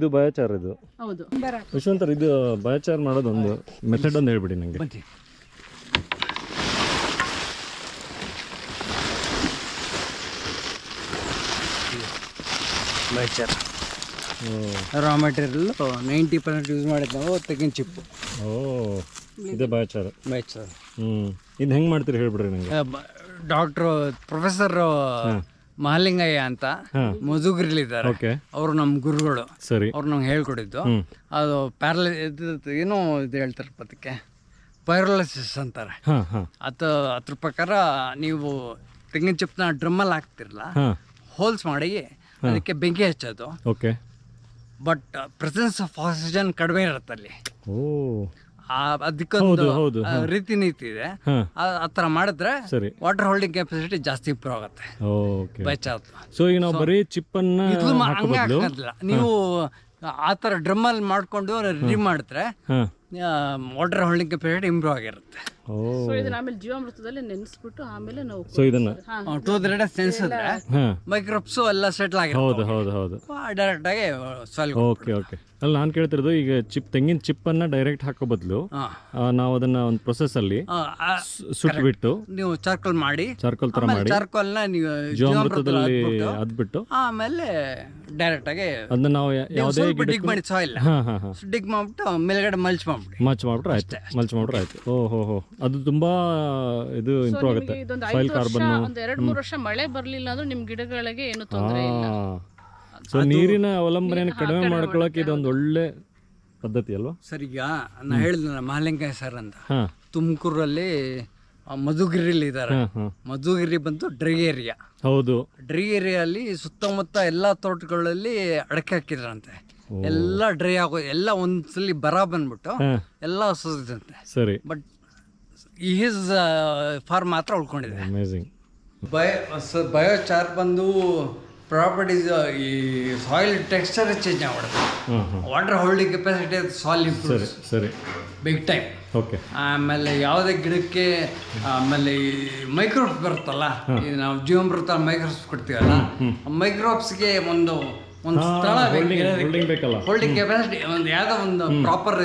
ಇದು ಬಯಾಚಾರ್ ಇದು. ಹೌದು. ಯಶವಂತರ್ ಇದು ಬಯಾಚಾರ್ ಮಾಡೋದೊಂದು ಮೆಥಡ್ ಒಂದು ಹೇಳ್ಬಿಡಿ ನಂಗೆ. ಬನ್ನಿ. ಬೈಚರ್ raw material ninety percent use ಮಾಡಿದ್ದು ನಾವು ತೆಗಿನ ಚಿಪ್ಪು. ಓ ಇದೇ ಬಯೋಚಾರ್ ಬೈಚರ್ ಹ್ಞೂ ಇದು ಹೆಂಗೆ ಮಾಡ್ತೀರಿ ಹೇಳ್ಬಿಡ್ರಿ ನನಗೆ ಡಾಕ್ಟ್ರು ಪ್ರೊಫೆಸರ್ ಮಹಾಲಿಂಗಯ್ಯ ಅಂತ ಮಧುಗಿರಿಲಿದ್ದಾರೆ. ಓಕೆ. ಅವರು ನಮ್ಮ ಗುರುಗಳು. ಸರಿ. ಅವ್ರು ನಮ್ಗೆ ಹೇಳ್ಕೊಡಿದ್ದು. ಅದು ಪ್ಯಾರಲ ಏನು ಇದು ಹೇಳ್ತಾರೆ ಅದಕ್ಕೆ? ಪೈರಲಸಿಸ್ ಅಂತಾರೆ. ಅದು ಅದ್ರ ಪ್ರಕಾರ ನೀವು ತೆಂಗಿನ ಚಿಪ್ಪನ ಡ್ರಮ್ಮಲ್ಲಿ ಹಾಕ್ತಿರಲ್ಲ ಹೋಲ್ಸ್ ಮಾಡಿ ಅದಕ್ಕೆ ಬೆಂಕಿ ಹಚ್ಚೋದು. ಬಟ್ ಪ್ರೆಸೆನ್ಸ್ ಆಫ್ ಆಕ್ಸಿಜನ್ ಕಡಿಮೆ ಇರುತ್ತೆ ಅಲ್ಲಿ. ಅದಕ್ಕೊಂದು ರೀತಿ ನೀತಿ ಇದೆ. ಆ- ಆ ಮಾಡಿದ್ರೆ ವಾಟರ್ ಹೋಲ್ಡಿಂಗ್ ಕೆಪಾಸಿಟಿ ಜಾಸ್ತಿ ಇಂಪ್ರೂವ್ ಆಗುತ್ತೆ. ಸೊ ಈಗ ನಾವು ಬರೀ ಚಿಪ್ ಅನ್ನು ನೀವು ಆ ಡ್ರಮ್ ಅಲ್ಲಿ ಮಾಡ್ಕೊಂಡು ರೆಡಿ ಮಾಡಿದ್ರೆ ವಾಟರ್ ಹೋಲ್ಡಿಂಗ್ ಕೆಪಾಸಿಟಿ ಇಂಪ್ರೂವ್ ಆಗಿರುತ್ತೆ. ಸೊ ಇದನ್ನ ಆಮೇಲೆ ಜೀವಾಮೃತದಲ್ಲಿ ನೆನೆಸ್ಬಿಟ್ಟು ಆಮೇಲೆ ನಾವು ಸೊ ಇದನ್ನ? ಟೂ ತ್ರೀ ಡೇಸ್ ನೆನೆಸಿದ್ರೆ ಹಾಂ. ಮೈಕ್ರೋಬ್ಸು ಎಲ್ಲ ಸೆಟ್ಲ್ ಆಗಿರುತ್ತೆ ಹೌದು ಹೌದು ಹೌದು. ಡೈರೆಕ್ಟಾಗಿ ಸಾಯಿಲ್ ಓಕೆ ಓಕೆ. ಅಲ್ಲ ನಾನು ಕೇಳ್ತಿರೋದು ಈಗ ಚಿಪ್ ತೆಂಗಿನ ಚಿಪ್ಪನ್ನು ಡೈರೆಕ್ಟ್ ಹಾಕೋ ಬದಲು ಹಾಂ. ನಾವು ಅದನ್ನ ಒಂದು ಪ್ರೊಸೆಸ್ಸಲ್ಲಿ ಸುಟ್ಬಿಟ್ಟು ನೀವು ಚಾರ್ಕೋಲ್ ಮಾಡಿ. ಚಾರ್ಕೋಲ್ ತರ ಮಾಡಿ. ಚಾರ್ಕೋಲ್ನ ನೀವು ಜೀವಾಮೃತದಲ್ಲಿ ಜೀವಾಮೃತದಲ್ಲಿ ಅದ್ಬಿಟ್ಟು ಆಮೇಲೆ ಡೈರೆಕ್ಟ್ ಆಗಿ ಅದನ್ನ ನಾವು ಯಾ- ಯಾವುದೇ ಸ್ವಲ್ಪ ಡಿಗ್ ಮಾಡಿ ಸಾಯಿಲ್ ಹಾಂ ಹಾಂ ಹಾಂ. ಡಿಗ್ ಮಾಡ್ಬಿಟ್ಟು ಮೇಲ್ಗಡೆ ಮಲ್ಚ್ ಮಾಡ್ಬಿಡಿ. ಮಲ್ಚ್ ಮಾಡ್ಬಿಟ್ರೆ ಆಯ್ತು. ಮಲ್ಚ್ ಮಾಡ್ಬಿಟ್ರೆ ಆಯ್ತು. ಓ ಹೋ ಹೋ. ಅದು ತುಂಬಾ ಇದು ಇಂಪ್ರೂವ್ ಆಗುತ್ತೆ. ಇದೊಂದು ಸಾಯಿಲ್ ಐದು ವರ್ಷ ಕಾರ್ಬನ್ ಒಂದ್ ಎರಡ್ ಮೂರು ವರ್ಷ ಮಳೆ ಬರ್ಲಿಲ್ಲ ಅಂದ್ರೆ ನಿಮ್ ಗಿಡಗಳಿಗೆ ಏನು ತೊಂದರೆ ಇಲ್ಲ. ಸೊ ನೀರಿನ ಅವಲಂಬನೆಯನ್ನು ಕಡಿಮೆ ಮಾಡ್ಕೊಳ್ಳೋಕೆ ಇದೊಂದು ಒಳ್ಳೆ ಪದ್ಧತಿ ಅಲ್ವಾ? ಸರ್ ಈಗ ನಾ ಹೇಳಿದ್ನಲ್ಲ ಮಹಾಲಿಂಗಯ್ಯ ಸರ್ ಅಂತ. ಹಾಂ. ತುಮಕೂರಲ್ಲಿ ಮಧುಗಿರಿಲಿ ಇದ್ದಾರೆ ಹಾಂ ಬಂತು ಮಧುಗಿರಿ ಬಂದು ಡ್ರೈ ಏರಿಯಾ. ಹೌದು. ಡ್ರೈ ಏರಿಯಲ್ಲಿ ಸುತ್ತಮುತ್ತ ಎಲ್ಲ ತೋಟಗಳಲ್ಲಿ ಅಡಕೆ ಹಾಕಿದ್ರಂತೆ. ಎಲ್ಲ ಡ್ರೈ ಆಗೋ ಎಲ್ಲ ಒಂದ್ಸಲಿ ಬರ ಬಂದ್ಬಿಟ್ಟು ಎಲ್ಲಾ ಎಲ್ಲ ಸುರಿದಂತೆ ಸರಿ. ಬಟ್ ಈಸ್ ಫಾರ್ಮ್ ಮಾತ್ರ ಉಳ್ಕೊಂಡಿದೆ. ಅಮೇಝಿಂಗ್ ಬಯೋ ಬಯೋಚಾರ್ ಬಂದು ಪ್ರಾಪರ್ಟೀಸ್ ಈ ಸಾಯಿಲ್ ಟೆಕ್ಸ್ಚರ್ ಚೇಂಜ್ ಆಗ್ಬಿಡುತ್ತೆ. Water holding capacity soil improve ಸರಿ ಬಿಗ್ ಟೈಮ್ ಓಕೆ ಆಮೇಲೆ ಯಾವುದೇ ಗಿಡಕ್ಕೆ ಆಮೇಲೆ ಈ ಮೈಕ್ರೋಬ್ಸ್ ಬರುತ್ತಲ್ಲ ಈ ನಾವು ಜೀವಮೃತ ಮೈಕ್ರೋಬ್ಸ್ ಕೊಡ್ತೀವಲ್ಲ ಮೈಕ್ರೋಬ್ಸ್ಗೆ ಒಂದು ಒಂದು ಸ್ಥಳ ಹೋಲ್ಡಿಂಗ್ ಬೇಕಲ್ಲ. ಹೋಲ್ಡಿಂಗ್ ಕೆಪಾಸಿಟಿ ಒಂದು ಯಾವುದೋ ಒಂದು ಪ್ರಾಪರ್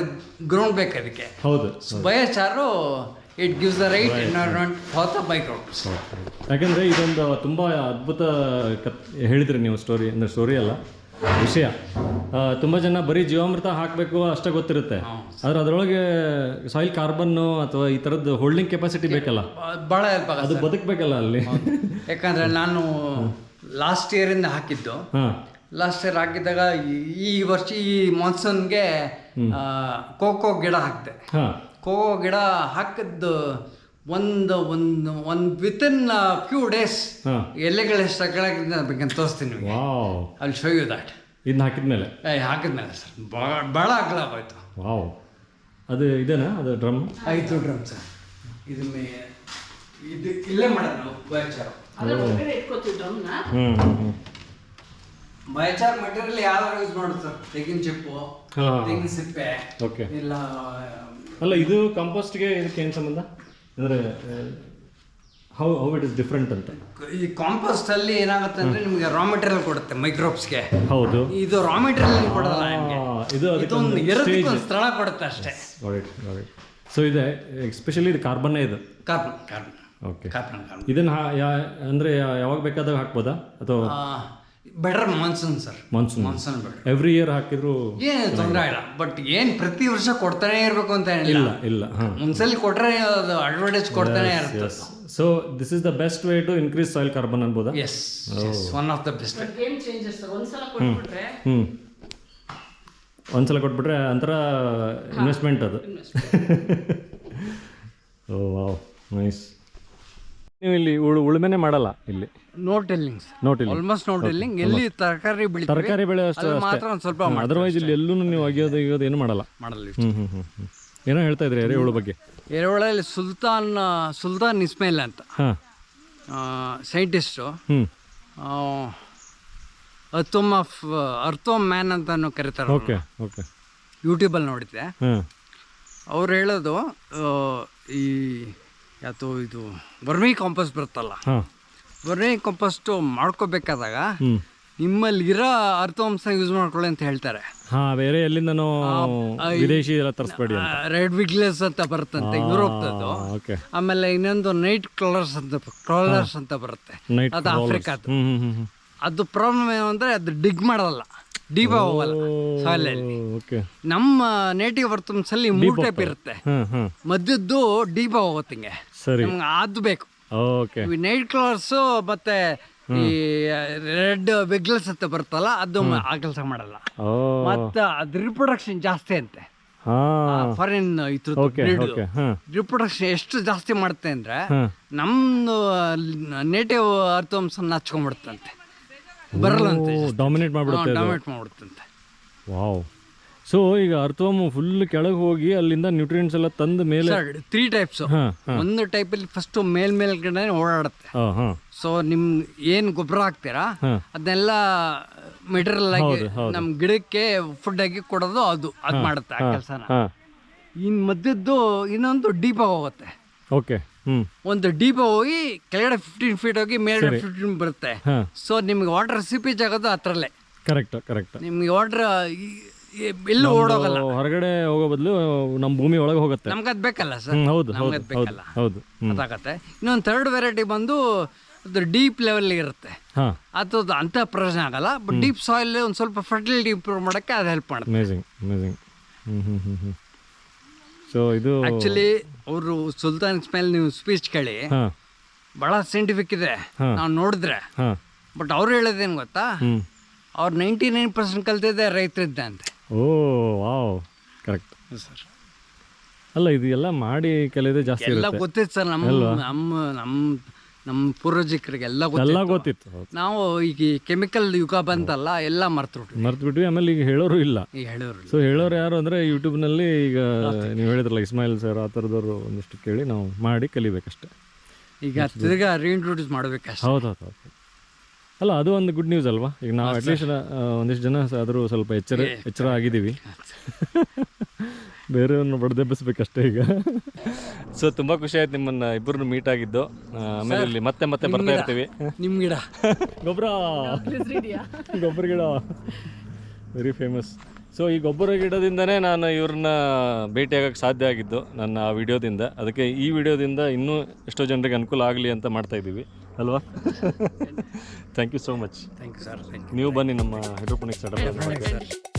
ಗ್ರೌಂಡ್ ಬೇಕು ಅದಕ್ಕೆ. ಹೌದು biochar it gives the right environment for the microbes ಯಾಕಂದ್ರೆ ಇದೊಂದು ತುಂಬ ಅದ್ಭುತ ಕತ್ ಹೇಳಿದ್ರಿ ನೀವು ಸ್ಟೋರಿ ಅಂದರೆ ಸ್ಟೋರಿ ಅಲ್ಲ ವಿಷಯ. ತುಂಬ ಜನ ಬರೀ ಜೀವಾಮೃತ ಹಾಕಬೇಕು ಅಷ್ಟೇ ಗೊತ್ತಿರುತ್ತೆ. ಆದ್ರೆ ಅದರೊಳಗೆ ಸಾಯಿಲ್ ಕಾರ್ಬನ್ನು ಅಥವಾ ಈ ಥರದ್ದು ಹೋಲ್ಡಿಂಗ್ ಕೆಪಾಸಿಟಿ ಬೇಕಲ್ಲ? ಭಾಳ ಹೆಲ್ಪ್ ಅದು ಬದುಕಬೇಕಲ್ಲ ಅಲ್ಲಿ? ಯಾಕಂದ್ರೆ ನಾನು ಲಾಸ್ಟ್ ಇಯರಿಂದ ಹಾಕಿದ್ದು. ಲಾಸ್ಟ್ ಇಯರ್ ಹಾಕಿದಾಗ ಈ- ಈ ವರ್ಷ ಈ ಮಾನ್ಸೂನ್ಗೆ ಕೋಕೋ ಗಿಡ ಹಾಕಿದೆ. ಹಾಂ ಕೋಕೋ ಗಿಡ ಹಾಕಿದ್ದು ಒಂದು ಒಂದು ಒಂದು ಇನ್ ಫ್ಯೂ ಡೇಸ್ ಹಾಂ. ಎಲೆಗಳು ಎಷ್ಟು ಕೆಳಗಿಂದ ಬೇಕಂತ ತೋರಿಸ್ತೀನಿ ನಿಮಗೆ. ವಾವ್. ಅಲ್ಲಿ ಶೋ ಯು ದಾಟ್ ಇದನ್ನ ಹಾಕಿದ್ಮೇಲೆ? ಹಾಕಿದ್ಮೇಲೆ ಸರ್. ಭಾಳ ಭಾಳ ಅಗಲ ಆಗೋಯ್ತು ವಾವ್. ಅದು ಇದೇನಾ? ಅದು ಡ್ರಮ್? ಆಯಿತು ಡ್ರಮ್ ಸರ್. ಇದು ಮೇ ಇದು ಇಲ್ಲೇ ಮಾಡೋದು ನಾವು ಬಯಚಾರ. ಬಯಚಾರ ಮಟೀರಿಯಲ್ ಯಾವ್ದಾರು ಯೂಸ್ ಮಾಡೋದು ಸರ್. ತೆಂಗಿನ ಚಿಪ್ಪು ಹಾಂ. ತೆಂಗಿನ ಸಿಪ್ಪೆ ಓಕೆ ಇಲ್ಲ ಅಲ್ಲ ಇದು ಕಂಪೋಸ್ಟ್ಗೆ ಇದಕ್ಕೆ ಏನು ಸಂಬಂಧ? ಅಂದರೆ how how it is different ಅಂತ. ಈ ಕಾಂಪೋಸ್ಟ್ ಅಲ್ಲಿ ಏನಾಗುತ್ತೆ ಅಂದ್ರೆ ನಿಮಗೆ ರಾ ಮೆಟೀರಿಯಲ್ ಕೊಡುತ್ತೆ ಮೈಕ್ರೋಬ್ಸ್ಗೆ ಹೌದು. ಇದು ರಾ ಮೆಟೀರಿಯಲ್ ಕೊಡಲ್ಲ ನಿಮಗೆ. ಇದು ಅದಕ್ಕೆ ಇದೊಂದು ಎರಡಕ್ಕೆ ಒಂದು ಸ್ಥಳ ಕೊಡುತ್ತೆ ಅಷ್ಟೇ. ಸೊ ಇದೆ ಎಸ್ಪೆಷಲಿ ಇದು ಕಾರ್ಬನ್ನೇ ಇದು. Carbon carbon okay carbon carbon ಇದನ್ನ ಅಂದ್ರೆ ಯಾವಾಗ ಬೇಕಾದಾಗ ಹಾಕ್ಬೋದಾ? ಅಥವಾ better monsoon sir monsoon monsoon better every year ಹಾಕಿದ್ರು ಏನು ತೊಂದರೆ ಇಲ್ಲ. ಬಟ್ ಏನು ಪ್ರತಿ ವರ್ಷ ಕೊಡ್ತಾನೆ ಇರಬೇಕು ಅಂತ ಇಲ್ಲ ಇಲ್ಲ ಹಾಂ. ಒಂದ್ಸಲಿ ಕೊಟ್ರೆ ಅದು ಅಡ್ವರ್ಟೈಸ್ ಕೊಡ್ತಾನೆ ಇರುತ್ತೆ. So this is the best way to increase soil carbon ಅನ್ಬೋದಾ? Yes one of the best game changers ಒಂದ್ಸಲ ಕೊಟ್ಬಿಟ್ರೆ ಹ್ಞೂ ಒಂದ್ಸಲ ಕೊಟ್ಬಿಟ್ರೆ ಅಂತರ ಇನ್ವೆಸ್ಟ್ಮೆಂಟ್ ಅದು. ಓ ವಾವ್ ನೈಸ್ ನೀವು ಇಲ್ಲಿ ಉಳು ಉಳುಮೆನೆ ಮಾಡಲ್ಲ ಇಲ್ಲಿ. No tilling no tilling almost no tilling ಎಲ್ಲಿ ತರಕಾರಿ ಬೆಳಿ ತರಕಾರಿ ಬೆಳೆ ಅಷ್ಟು ಮಾತ್ರ ಒಂದು ಸ್ವಲ್ಪ ಅದರ್ವೈಸ್ ಇಲ್ಲಿ ಎಲ್ಲೂ ನೀವು ಅಗಿಯೋದು ಅಗಿಯೋದು ಏನು ಮಾಡಲ್ಲ. ಮಾಡಲ್ಲ ಹ್ಞೂ ಹ್ಞೂ ಹ್ಞೂ ಹ್ಞೂ ಏನೋ ಹೇಳ್ತಾ ಇದ್ರಿ ಎರೆಹುಳು ಬಗ್ಗೆ? ಎರೆಹುಳಲ್ಲಿ ಸುಲ್ತಾನ್ ಸುಲ್ತಾನ್ ಇಸ್ಮೇಲ್ ಅಂತ. ಹಾಂ. ಸೈಂಟಿಸ್ಟು ಹ್ಞೂ ಅರ್ಥೋಮ್ ಆಫ್ ಅರ್ಥೋಮ್ ಮ್ಯಾನ್ ಅಂತ ಕರೀತಾರೆ ಓಕೆ ಓಕೆ. ಯೂಟ್ಯೂಬಲ್ಲಿ ನೋಡಿದ್ದೆ. ಅವ್ರು ಹೇಳೋದು ಈ ಯಾತು ಇದು ವರ್ಮಿ ಕಾಂಪೋಸ್ಟ್ ಬರುತ್ತಲ್ಲ. ವರ್ಮಿ ಕಂಪೋಸ್ಟ್ ಮಾಡ್ಕೋಬೇಕಾದಾಗ ನಿಮ್ಮಲ್ಲಿ ಇರೋ ಅರ್ಥವಂಶ ಯೂಸ್ ಮಾಡ್ಕೊಳ್ಳಿ ಅಂತ ಹೇಳ್ತಾರೆ. ಹಾ ಬೇರೆ ಎಲ್ಲಿಂದನೋ ವಿದೇಶಿ ಎಲ್ಲ ತರಿಸ್ಬೇಡಿ ರೆಡ್ ವಿಗ್ಲೆಸ್ ಅಂತ ಬರುತ್ತಂತೆ ಆಮೇಲೆ ಇನ್ನೊಂದು ನೈಟ್ ಕಲರ್ಸ್ ಅಂತ ಕಲರ್ಸ್ ಅಂತ ಬರುತ್ತೆ. ಅದು ಆಫ್ರಿಕಾದ ಅದು ಪ್ರಾಬ್ಲಮ್ ಏನು ಅಂದರೆ ಅದು ಡಿಗ್ ಮಾಡಲ್ಲ. ಡೀಪ್ ಹೋಗಲ್ಲ ಸಾಲಲ್ಲಿ ನಮ್ಮ ನೇಟಿವ್ ಅಲ್ಲಿ ಮೂರು ಟೈಪ್ ಇರುತ್ತೆ ಮಧ್ಯದ್ದು ಡೀಪ್ ಹೋಗುತ್ತೆ ಹಿಂಗೆ ಸರಿ. ಅದು ಬೇಕು. ಓಕೆ ನೈಟ್ ಕ್ಲಾಸ್ ಮತ್ತೆ ಈ ರೆಡ್ ವಿಗ್ಲೆಸ್ ಅಂತ ಬರುತ್ತಲ್ಲ ಅದು ಆ ಕೆಲಸ ಮಾಡಲ್ಲ. ಮತ್ತೆ ಅದ್ ರಿಪ್ರೊಡಕ್ಷನ್ ಜಾಸ್ತಿ ಅಂತೆ. ಫಾರಿನ್ ರಿಪ್ರೊಡಕ್ಷನ್ ಎಷ್ಟು ಜಾಸ್ತಿ ಮಾಡುತ್ತೆ ಅಂದ್ರೆ ನಮ್ದು ನೇಟಿವ್ ಅರ್ಥವಂಶ ಹಚ್ಕೊಂಡ್ಬಿಡುತ್ತಂತೆ. ಬರಲ್ಲ ಡಾಮಿನೇಟ್ ಮಾಡ್ಬಿಡುತ್ತೆ ಡಾಮಿನೇಟ್ ಮಾಡ್ಬಿಡುತ್ತಂತೆ. ವಾವ್ ಸೊ ಈಗ ಅರ್ಥವಮ್ ಫುಲ್ ಕೆಳಗೆ ಹೋಗಿ ಅಲ್ಲಿಂದ ನ್ಯೂಟ್ರಿಯೆಂಟ್ಸ್ ಎಲ್ಲ ತಂದ ಮೇಲೆ ತ್ರೀ ಟೈಪ್ಸ್ ಒಂದು ಟೈಪ್ ಅಲ್ಲಿ ಫಸ್ಟ್ ಮೇಲ್ ಮೇಲ್ಗಡೆ ಓಡಾಡುತ್ತೆ. ಸೊ ನಿಮ್ ಏನ್ ಗೊಬ್ಬರ ಹಾಕ್ತೀರಾ? ಅದನ್ನೆಲ್ಲ ಮೆಟೀರಿಯಲ್ ಆಗಿ. ನಮ್ ಗಿಡಕ್ಕೆ ಫುಡ್ ಆಗಿ ಕೊಡೋದು ಅದು. ಅದು ಮಾಡುತ್ತೆ ಆ ಕೆಲಸನ. ಇನ್ ಮಧ್ಯದ್ದು ಇನ್ನೊಂದು ಡೀಪ್ ಹೋಗುತ್ತೆ. ಓಕೆ ಒಂದು ಡೀಪ್ ಹೋಗಿ ಕೆಳಗಡೆ ಫಿಫ್ಟೀನ್ ಫೀಟ್ ಹೋಗಿ ಮೇಲ್ಗಡೆ ಫಿಫ್ಟೀನ್ ಬರುತ್ತೆ. ಸೊ ನಿಮ್ಗೆ ವಾಟರ್ ಸಿಪೇಜ್ ಆಗೋದು ಅದರಲ್ಲೇ. ಕರೆಕ್ಟ್ ಕರೆಕ್ಟ್ ನಿಮ್ಗೆ ವಾಟರ್ ಎಲ್ಲೂ ಓಡೋಗಲ್ಲ. ಹೊರಗಡೆ ಹೋಗೋ ಬದಲು ನಮ್ಮ ಭೂಮಿ ಒಳಗೆ ಹೋಗುತ್ತೆ. ನಮ್ಗೆ ಅದು ಬೇಕಲ್ಲ ಸರ್? ಹ್ಮ್, ಹೌದು ನಮ್ಗೆ ಅದು ಹೌದು ಬೇಕಲ್ಲ. ಹೌದು ಅದಾಗುತ್ತೆ ಅದಾಗತ್ತೆ. ಇನ್ನೊಂದು ಥರ್ಡ್ ವೆರೈಟಿ ಬಂದು ಅದು ಡೀಪ್ ಲೆವೆಲ್ ಇರುತ್ತೆ. ಹಾಂ. ಅದು ಅಂತ ಪ್ರಶ್ನೆ ಆಗಲ್ಲ ಬಟ್ ಡೀಪ್ ಸಾಯಿಲ್ ಒಂದು ಸ್ವಲ್ಪ ಫರ್ಟಿಲಿಟಿ ಇಂಪ್ರೂವ್ ಮಾಡಕ್ಕೆ ಅದು ಹೆಲ್ಪ್ ಮಾಡುತ್ತೆ. ಅಮೇಝಿಂಗ್ ಅಮೇಝಿಂಗ್ ಹ್ಞೂ ಹ್ಞೂ ಹ್ಞೂ ಹ್ಞೂ ಸೊ ಇದು ಆಕ್ಚುಲಿ ಅವರು ಸುಲ್ತಾನ್ ಇಸ್ಮಾಯಿಲ್ ನೀವು ಸ್ಪೀಚ್ ಕೇಳಿ ಬಹಳ ಸೈಂಟಿಫಿಕ್ ಇದೆ. ಹಾ. ನಾವು ನೋಡಿದ್ರೆ. ಹಾಂ. ಬಟ್ ಅವ್ರು ಹೇಳೋದೇನು ಗೊತ್ತಾ? ಹ್ಞೂ ಅವ್ರು ನೈಂಟಿ ನೈನ್ ಪರ್ಸೆಂಟ್ ಕಲ್ತಿದ್ದೆ ರೈತರಿದ್ದೆ ಅಂತೆ. Oh wow. Correct sir. ಅಲ್ಲ ಇದು ಎಲ್ಲ ಮಾಡಿ ಕಲಿಯೋದೇ ಜಾಸ್ತಿ ಎಲ್ಲ ಗೊತ್ತಿತ್ತು ಸರ್ ನಮ್ಮ ನಮ್ಮ ನಮ್ಮ ನಮ್ಮ ಪೂರ್ವಜಿಕರಿಗೆ ಎಲ್ಲ ಎಲ್ಲ ಗೊತ್ತಿತ್ತು. ನಾವು ಈಗ ಕೆಮಿಕಲ್ ಯುಗ ಬಂತಲ್ಲ ಎಲ್ಲ ಮರ್ತು ಮರ್ತು ಬಿಟ್ವಿ ಆಮೇಲೆ ಈಗ ಹೇಳೋರು ಇಲ್ಲ. ಈಗ ಹೇಳೋರು ಸೊ ಹೇಳೋರು ಯಾರು ಅಂದರೆ ಯೂಟ್ಯೂಬ್ನಲ್ಲಿ ಈಗ ನೀವು ಹೇಳಿದ್ರಲ್ಲ ಇಸ್ಮಾಯಿಲ್ ಸರ್ ಆ ಥರದವ್ರು ಒಂದಿಷ್ಟು ಕೇಳಿ ನಾವು ಮಾಡಿ ಕಲಿಬೇಕಷ್ಟೆ. ಈಗ ತಿರ್ಗಾ ರೀಇಂಟ್ರೊಡ್ಯೂಸ್ ಮಾಡ್ಬೇಕಷ್ಟೇ. ಹೌದು ಹೌದು ಹೌದು. ಅಲ್ಲ ಅದು ಒಂದು ಗುಡ್ ನ್ಯೂಸ್ ಅಲ್ವಾ? ಈಗ ನಾವು ಅಟ್ಲೀಸ್ಟ್ ಒಂದಿಷ್ಟು ಜನ ಆದರೂ ಸ್ವಲ್ಪ ಎಚ್ಚರ ಎಚ್ಚರ ಆಗಿದ್ದೀವಿ. ಬೇರೆಯವ್ರನ್ನ ಬಡ್ದೆಬ್ಬಿಸ್ಬೇಕಷ್ಟೇ ಈಗ. ಸೊ ತುಂಬ ಖುಷಿ ಆಯ್ತು ನಿಮ್ಮನ್ನ ಇಬ್ಬರನ್ನು ಮೀಟ್ ಆಗಿದ್ದು. ಆಮೇಲೆ ಇಲ್ಲಿ ಮತ್ತೆ ಮತ್ತೆ ಬರ್ತಾ ಇರ್ತೀವಿ. ನಿಮ್ಮ ಗಿಡ. ಗೊಬ್ಬರ ಗೊಬ್ಬರ ಗಿಡ. ವೆರಿ ಫೇಮಸ್ ಸೊ ಈ ಗೊಬ್ಬರ ಗಿಡದಿಂದನೇ ನಾನು ಇವ್ರನ್ನ ಭೇಟಿಯಾಗಕ್ಕೆ ಸಾಧ್ಯ ಆಗಿದ್ದು ನನ್ನ ಆ ವಿಡಿಯೋದಿಂದ. ಅದಕ್ಕೆ ಈ ವಿಡಿಯೋದಿಂದ ಇನ್ನೂ ಎಷ್ಟೋ ಜನರಿಗೆ ಅನುಕೂಲ ಆಗಲಿ ಅಂತ ಮಾಡ್ತಾ ಇದ್ದೀವಿ. ಅಲ್ವಾ? Thank you so much thank you sir ನೀವು ಬನ್ನಿ ನಮ್ಮ ಹೈಡ್ರೋಪೋನಿಕ್ಸ್ ಸರ್